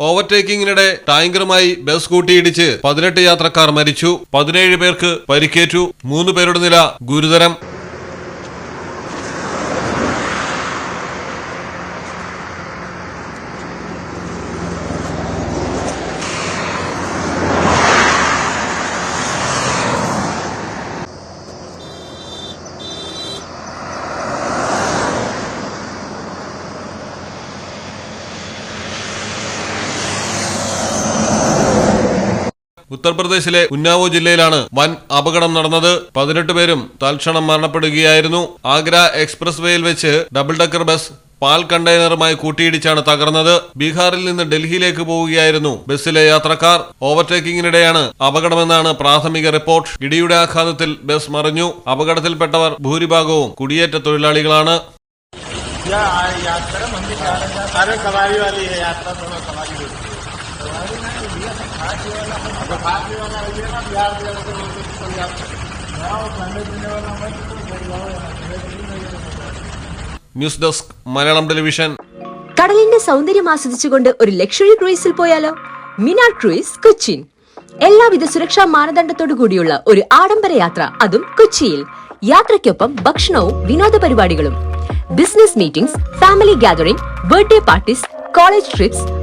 ഓവർടേക്കിംഗിനിടെ ടാങ്കറുമായി bus കൂട്ടിയിടിച്ച് പതിനെട്ട് യാത്രക്കാർ മരിച്ചു. പതിനേഴ് പേർക്ക് പരിക്കേറ്റു. മൂന്ന് പേരുടെ നില ഗുരുതരം. ഉത്തർപ്രദേശിലെ ഉന്നാവോ ജില്ലയിലാണ് വൻ അപകടം നടന്നത്. പതിനെട്ട് പേരും തൽക്ഷണം മരണപ്പെടുകയായിരുന്നു. ആഗ്ര എക്സ്പ്രസ് വേയിൽ വെച്ച് ഡബിൾ ഡക്കർ ബസ് പാൽ കണ്ടെയ്നറുമായി കൂട്ടിയിടിച്ചാണ് തകർന്നത്. ബീഹാറിൽ നിന്ന് ഡൽഹിയിലേക്ക് പോവുകയായിരുന്നു ബസ്സിലെ യാത്രക്കാർ. ഓവർടേക്കിംഗിനിടെയാണ് അപകടമെന്നാണ് പ്രാഥമിക റിപ്പോർട്ട്. ഇടിയുടെ ആഘാതത്തിൽ ബസ് മറിഞ്ഞു. അപകടത്തിൽപ്പെട്ടവർ ഭൂരിഭാഗവും കുടിയേറ്റ തൊഴിലാളികളാണ്. या ന്യൂസ് ഡെസ്ക് മലയാളം ടെലിവിഷൻ. കടലിന്റെ സൗന്ദര്യം ആസ്വദിച്ചുകൊണ്ട് ഒരു ലക്ഷറി ക്രൂയിസിൽ പോയാലോ? മിനാ ക്രൂയിസ് കൊച്ചിൻ എല്ലാവിധ സുരക്ഷാ മാനദണ്ഡത്തോടു കൂടിയുള്ള ഒരു ആഡംബര യാത്ര അതും കൊച്ചിയിൽ. യാത്രയ്ക്കൊപ്പം ഭക്ഷണവും വിനോദ പരിപാടികളും. Business meetings family gathering birthday parties college trips